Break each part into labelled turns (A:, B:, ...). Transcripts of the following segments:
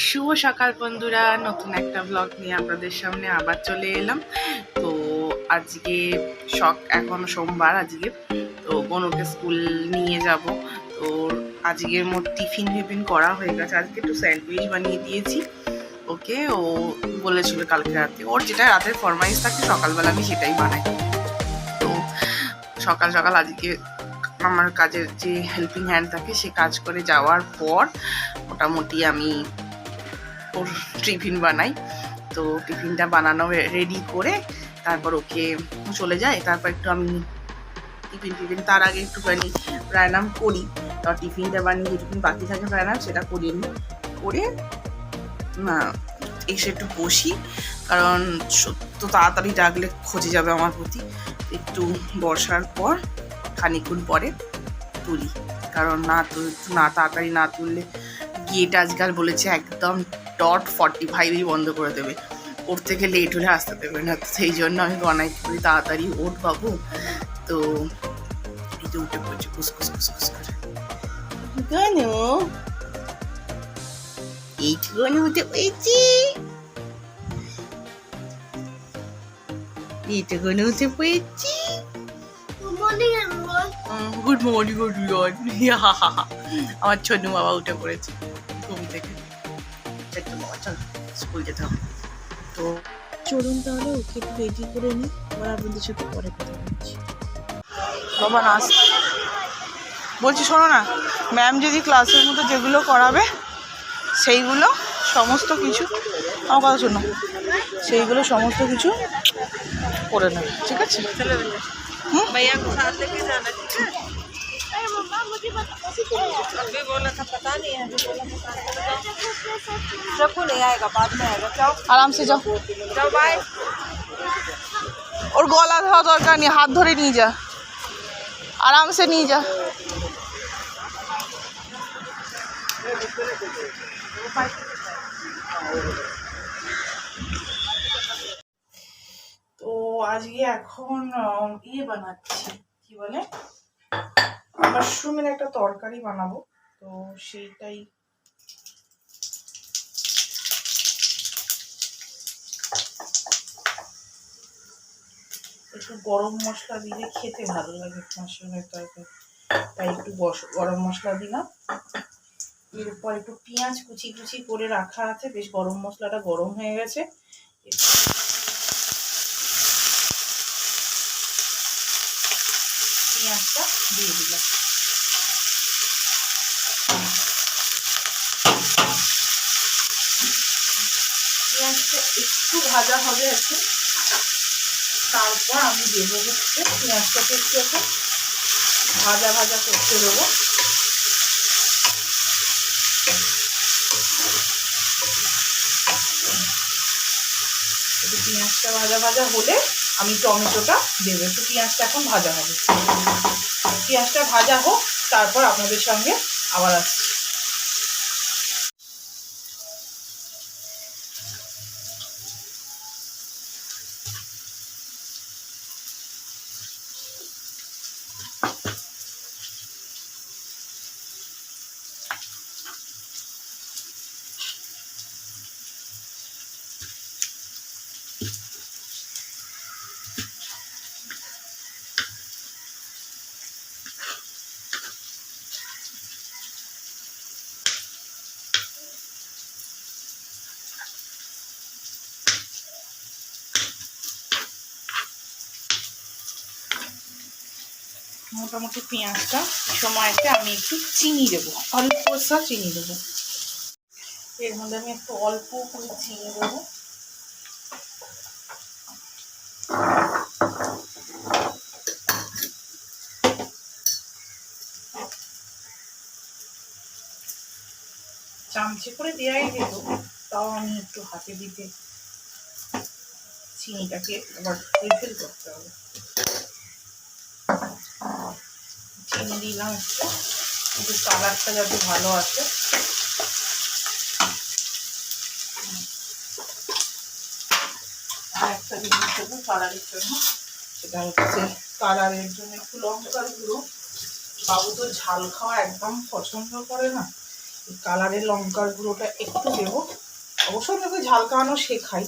A: শুভ সকাল বন্ধুরা, নতুন একটা ব্লগ নিয়ে আপনাদের সামনে আবার চলে এলাম। তো আজকে শখ, এখন সোমবার আজকে। তো বোনকে স্কুল নিয়ে যাব। তো আজকের মোট টিফিন ফিফিন করা হয়ে গেছে। আজকে একটু স্যান্ডউইচ বানিয়ে দিয়েছি। ওকে, ও বলেছিল কালকে রাতে। ওর যেটা রাতের ফরমাইশ থাকে, সকালবেলা আমি সেটাই বানাই। তো সকাল সকাল আজকে আমার কাজের যে হেল্পিং হ্যান্ড থাকে, সে কাজ করে যাওয়ার পর মোটামুটি আমি ওর টিফিন বানাই। তো টিফিনটা বানানো রেডি করে তারপর ওকে চলে যায়। তারপর একটু আমি টিফিন টিফিন তার আগে একটুখানি প্রাণায়াম করি। তো টিফিনটা বানিয়ে যেটুকুনি বাকি থাকে প্রাণায়াম, সেটা করি করে এসে একটু বসি। কারণ সত্য, তাড়াতাড়ি ডাকলে খোঁজে যাবে আমার প্রতি। একটু বসার পর খানিক্ষণ পরে তুলি। কারণ না তুল না তাড়াতাড়ি না তুললে গেট আজকাল বলেছে একদম ডট ফর্টি ফাইভই বন্ধ করে দেবে। ওর থেকে লেট হলে আসতে দেবে না তো সেই জন্য আমি বানাই করি তাড়াতাড়ি। ওট বাবু তো এই যে উঠে পড়ছে খুসখুস খুসখুস করে। কেন? এইটুকুনি উঠে পেয়েছি এইটুকুনি উঠে পেয়েছি গুড মর্নিং গুড মর্নিং আমার ছোট বাবা উঠে পড়েছে ঘুম থেকে। স্কুল যেতে হবে। তো
B: চলুন তাহলে ওকে একটু রেডি করে নিই আবার আপনাদের সাথে পরে কথা বলছি।
A: বাবা নাচ বলছি শোনো না ম্যাম যদি ক্লাসের মতো যেগুলো করাবে সেইগুলো সমস্ত কিছু আমার কথা শোনো সেইগুলো সমস্ত কিছু করে নেবে ঠিক আছে? হুম?
B: भैया को साथ लेके जाना ठीक है अभी बोला था पता नहीं है अभी बोला था साथ लेके जाओ सबको ले आएगा बाद में आएगा जाओ
A: আরাম সে যাও
B: जाओ बाय
A: ওর গলা ধরা দরকার নেই হাত ধরে নিয়ে যা আরামসে নিয়ে যা তো আজকে এখন আহ, ইয়ে বানাচ্ছি কি বলে মাশরুমের একটা তরকারি বানাবো, তো সেইটাই। একটু গরম মশলা দিলে খেতে ভালো লাগে মাশরুমের তরকারি। তাই একটু গরম মশলা দিলাম। এরপর একটু পেঁয়াজ কুচি কুচি করে রাখা আছে, বেশ গরম মশলাটা গরম হয়ে গেছে। পেঁয়াজটা দিয়ে দিলাম পেঁয়াজটা একটু ভাজা হবে এখন। তারপর আমি দেবো হচ্ছে পেঁয়াজটাকে একটু এখন ভাজা ভাজা করতে দেবো। একটু পেঁয়াজটা ভাজা ভাজা হলে আমি টমেটোটা দেবো। একটু পেঁয়াজটা এখন ভাজা হবে। পেঁয়াজটা ভাজা হোক, তারপর আপনাদের সঙ্গে আবার আসছি। মোটামুটি পেঁয়াজটা সময়তে আমি একটু চিনি দেবো, অল্প সা চিনি দেবো। এর মধ্যে আমি একটু অল্প করে চিনি দেবো। চামচে করে দেওয়াই যেত তাও আমি একটু হাতে দিতে চিনিটাকে আবার রিফিল করতে হবে। চিনি দিলাম একটু। একটু কালারটা যাতে ভালো আছে একটা জিনিস দেবো কালারের জন্য। সেটা হচ্ছে কালারের জন্য একটু লঙ্কার গুঁড়ো। বাবু তো ঝাল খাওয়া একদম পছন্দ করে না। কালারের লঙ্কার গুঁড়োটা একটু দেবো। অবশ্যই ওকে ঝাল খাওয়ানো শেখাই।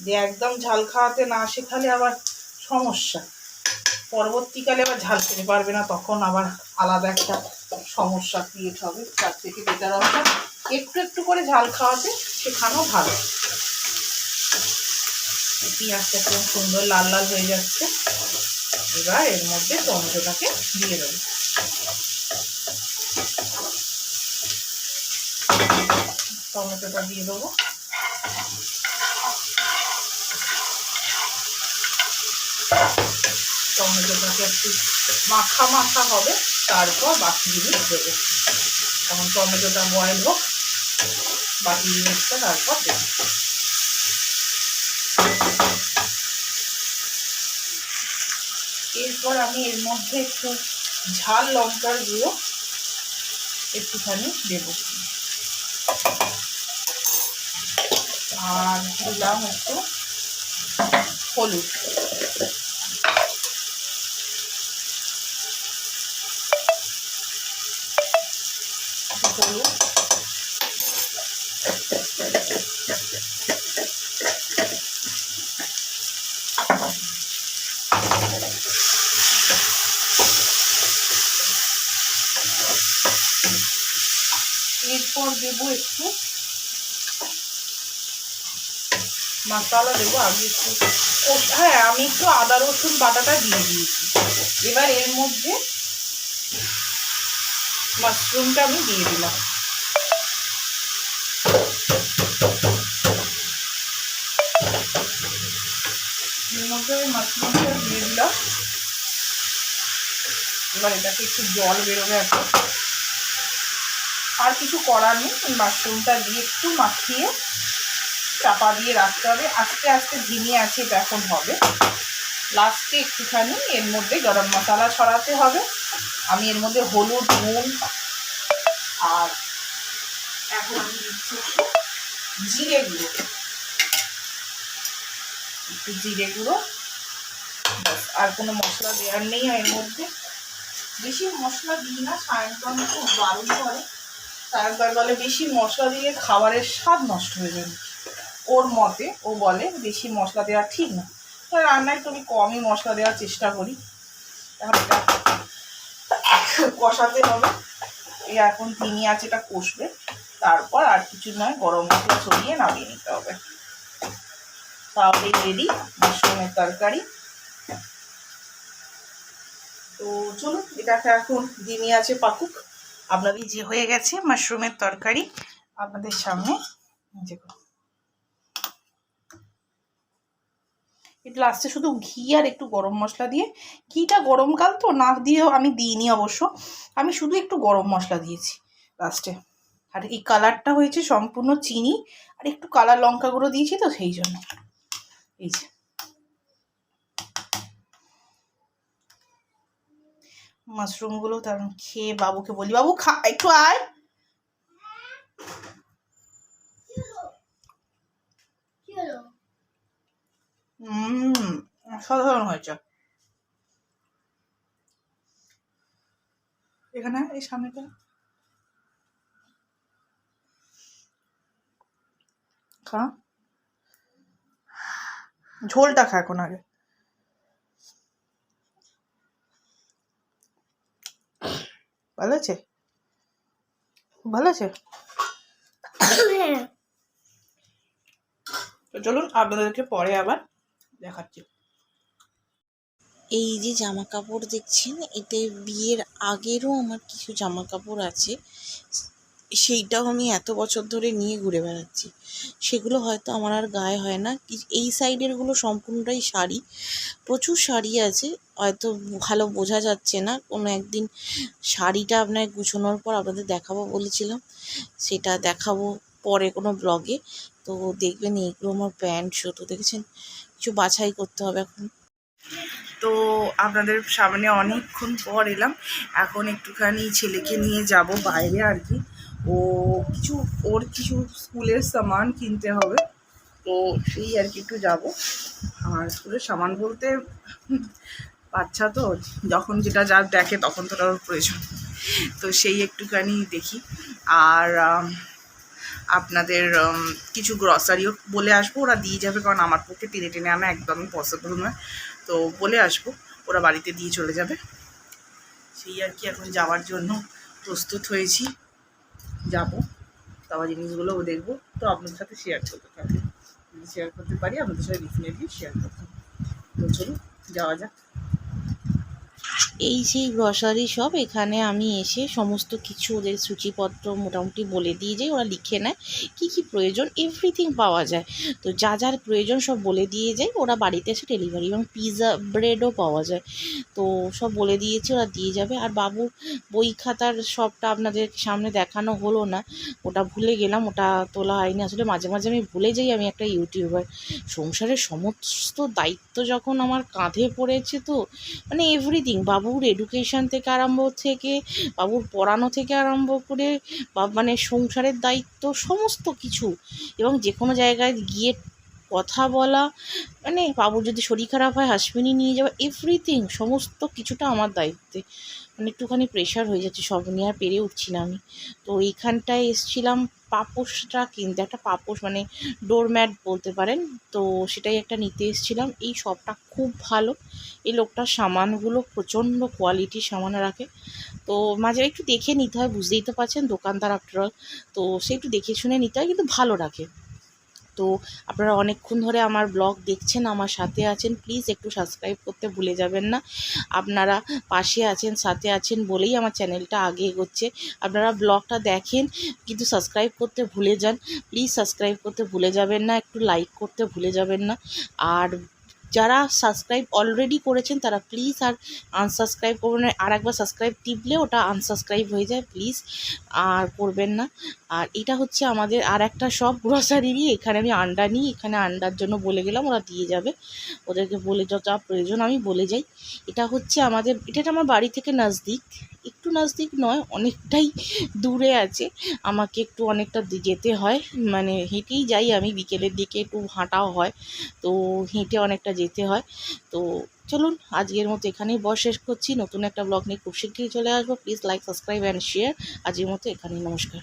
A: যে একদম ঝাল খাওয়াতে না শেখালে আবার সমস্যা। পরবর্তীকালে আবার ঝাল খেতে পারবে না, তখন আবার আলাদা একটা সমস্যা ক্রিয়েট হবে। তার থেকে বেটার অবস্থা একটু একটু করে ঝাল খাওয়াতে শেখানো ভালো। পেঁয়াজটা একদম সুন্দর লাল লাল হয়ে যাচ্ছে। এবার এর মধ্যে টমেটোটাকে দিয়ে দেবো। টমেটোটা দিয়ে দেবো। টমেটোটাকে একটু মাখা মাখা হবে, তারপর বাকি জিনিস দেবো। তখন টমেটোটা বয়েল হোক বাকি জিনিসটা তারপর দেবো। এরপর আমি এর মধ্যে একটু ঝাল লঙ্কার গুঁড়ো একটুখানি দেব। আর দিলাম একটু হলুদ এরপর দেবো একটু মশলা দেবো, আমি একটু হ্যাঁ আমি একটু আদা, রসুন, বাটাটা দিয়ে দিয়েছি। এবার এর মধ্যে মাশরুমটা আমি দিয়ে দিলাম। এর মধ্যে আমি মাশরুমটা দিয়ে দিলাম। এবার এটাকে একটু জল বেরোবে এখন। আর কিছু করার নেই, মাশরুমটা দিয়ে একটু মাখিয়ে চাপা দিয়ে রাখতে হবে। আস্তে আস্তে ধিমে আছে এটা এখন হবে। লাস্টে একটুখানি এর মধ্যে গরম মশলা ছড়াতে হবে। আমি এর মধ্যে হলুদ নুন আর এখন আমি দিচ্ছি জিরে গুঁড়ো। একটু জিরে গুঁড়ো। ব্যাস, আর কোনো মশলা দেওয়ার নেই এর মধ্যে। বেশি মশলা দিই না সায়ন্তন খুব বারণ করে। সায়ন্তন বলে বেশি মশলা দিয়ে খাবারের স্বাদ নষ্ট হয়ে যাবে। ওর মতে ও বলে বেশি মশলা দেওয়া ঠিক না। তো রান্নায় একটু আমি কমই মশলা দেওয়ার চেষ্টা করি। এটা কষাতে হবে। এই এখন তিনি আছে, এটা কষবে। তারপর আর কিছু নয়, গরম মশলা ছড়িয়ে নামিয়ে নিতে হবে। তাহলে রেডি মাশরুমের তরকারি। তো চলুন, এটাকে এখন দিনে আছে পাকুক। আপনাদের যে হয়ে গেছে মাশরুমের তরকারি, আপনাদের সামনে। দেখুন এটা লাস্টে শুধু ঘি আর একটু গরম মশলা দিয়ে। ঘিটা গরমকাল তো, না দিয়েও আমি দিইনি অবশ্য। আমি শুধু একটু গরম মশলা দিয়েছি লাস্টে আর এই কালারটা হয়েছে সম্পূর্ণ চিনি, আর একটু কালার লঙ্কা গুঁড়ো দিয়েছি তো সেই জন্য। এই যে। মাশরুমগুলো তার খেয়ে বাবুকে বলি, বাবু খা, একটু আয়। হুম অসাধারণ হয়েছে। এখানে এই সামনেটা? খা। ঝোলটা খা এখন আগে। ভালো আছে? ভালো আছে? তো চলুন আপনাদেরকে পরে আবার দেখাচ্ছি।
C: এই যে জামা কাপড় দেখছেন, এতে বিয়ের আগেরও আমার কিছু জামা কাপড় আছে। সেইটাও আমি এত বছর ধরে নিয়ে ঘুরে বেড়াচ্ছি। সেগুলো হয়তো আমার আর গায়ে হয় না। এই সাইডেরগুলো সম্পূর্ণটাই শাড়ি। প্রচুর শাড়ি আছে। হয়তো ভালো বোঝা যাচ্ছে না। কোনো একদিন শাড়িটা আপনার গুছোনোর পর আপনাদের দেখাবো বলেছিলাম। সেটা দেখাবো পরে কোনো ব্লগে তো দেখবেন এইগুলো আমার প্যান্ট শুধু দেখেছেন? কিছু বাছাই করতে হবে এখন।
A: তো আপনাদের সামনে অনেকক্ষণ পর এলাম। এখন একটুখানি ছেলেকে নিয়ে যাব বাইরে আর কি। ও কিছু, ওর কিছু স্কুলের সামান কিনতে হবে। তো সেই আর কি একটু যাব। আর স্কুলের সামান বলতে বাচ্চা তো, যখন যেটা যা দেখে তখন তো ওর প্রয়োজন। তো সেই একটুখানি দেখি।
D: আর আপনাদের কিছু গ্রসারিও বলে আসব, ওরা দিয়ে যাবে, কারণ আমার পক্ষে টেনে টেনে আনা একদমই পসিবল নয়। তো বলে আসব, ওরা বাড়িতে দিয়ে চলে যাবে। সেই আর কি, এখন যাওয়ার জন্য প্রস্তুত হয়েছি। যাব তারপর জিনিসগুলোও দেখব। তো আপনাদের সাথে শেয়ার করতে যদি শেয়ার করতে পারি, আপনাদের সাথে ডেফিনেটলি শেয়ার করতে তো চলুন, যাওয়া যাক।
A: এই সেই গ্রসারি শপ এখানে আমি এসে সমস্ত কিছু ওদের সূচিপত্র মোটামুটি বলে দিয়ে যাই ওরা লিখে নেয়, কি কি প্রয়োজন এভরিথিং পাওয়া যায়। তো যা যার প্রয়োজন সব বলে দিয়ে যাই ওরা বাড়িতে এসে ডেলিভারি এবং পিৎজা ব্রেডও পাওয়া যায়। তো সব বলে দিয়েছে ওরা দিয়ে যাবে। আর বাবুর বই খাতার সবটা আপনাদের সামনে দেখানো হলো না, ওটা ভুলে গেলাম, ওটা তোলা হয়নি। আসলে মাঝে মাঝে আমি ভুলে যাই, আমি একটা ইউটিউবার সংসারের সমস্ত দায়িত্ব যখন আমার কাঁধে পড়েছে তো মানে এভরিথিং বাবুর এডুকেশন থেকে আরম্ভ থেকে, বাবুর পড়ানো থেকে আরম্ভ করে, বা মানে সংসারের দায়িত্ব, সমস্ত কিছু। এবং যে কোনো জায়গায় গিয়ে কথা বলা মানে বাবুর যদি শরীর খারাপ হয় হাসপিনি নিয়ে যাওয়া এভরিথিং সমস্ত কিছুটা আমার দায়িত্বে। মানে একটুখানি প্রেশার হয়ে যাচ্ছে, সব নিয়ে আর পেরে উঠছি না আমি। তো এইখানটায় এসছিলাম পাপোশটা কিনতে, একটা পাপোশ মানে ডোরম্যাট বলতে পারেন। তো সেটাই একটা নিতে এসেছিলাম। এই শপটা খুব ভালো। এই লোকটার সামানগুলো প্রচণ্ড কোয়ালিটির সামান রাখে। তো মাঝে একটু দেখে নিতে হয়, বুঝতেই তো পারছেন দোকানদার আফটারঅল তো সে একটু দেখে শুনে নিতে হয়, কিন্তু ভালো রাখে। তো আপনারা অনেকক্ষণ ধরে আমার ব্লগ দেখছেন, আমার সাথে আছেন প্লিজ একটু সাবস্ক্রাইব করতে ভুলে যাবেন না। আপনারা পাশে আছেন, সাথে আছেন বলেই আমার চ্যানেলটা আগে এগোচ্ছে। আপনারা ব্লগটা দেখেন, কিন্তু সাবস্ক্রাইব করতে ভুলে যান। প্লিজ সাবস্ক্রাইব করতে ভুলে যাবেন না, একটু লাইক করতে ভুলে যাবেন না। আর যারা সাবস্ক্রাইব অলরেডি করেছেন, তারা প্লিজ আর আনসাবস্ক্রাইব করবেন। আর একবার সাবস্ক্রাইব টিপলে ওটা আনসাবস্ক্রাইব হয়ে যায় প্লিজ আর করবেন না। আর এটা হচ্ছে আমাদের আর একটা সব গ্রসারিরই এখানে আমি আন্ডা নিই, এখানে আন্ডার জন্য বলে গেলাম, ওরা দিয়ে যাবে। ওদেরকে বলে যত প্রয়োজন আমি বলে যাই। এটা হচ্ছে আমাদের, এটা আমার বাড়ি থেকে নজদিক। একটু নজদিক নয়, অনেকটাই দূরে আছে। আমাকে একটু অনেকটা যেতে হয়। মানে হেঁটেই যাই আমি, বিকেলের দিকে একটু হাঁটাও হয়। তো হেঁটে অনেকটা যেতে হয়। তো চলুন, আজকের মতো এখানেই বস, শেষ করছি। নতুন একটা ব্লগ নিয়ে খুব শীঘ্রই চলে আসব। Please like subscribe and share আজকের মতো এখানেই নমস্কার।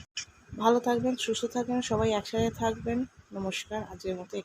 A: ভালো থাকবেন, সুস্থ থাকবেন, সবাই একসাথে থাকবেন। নমস্কার, আজকের মতো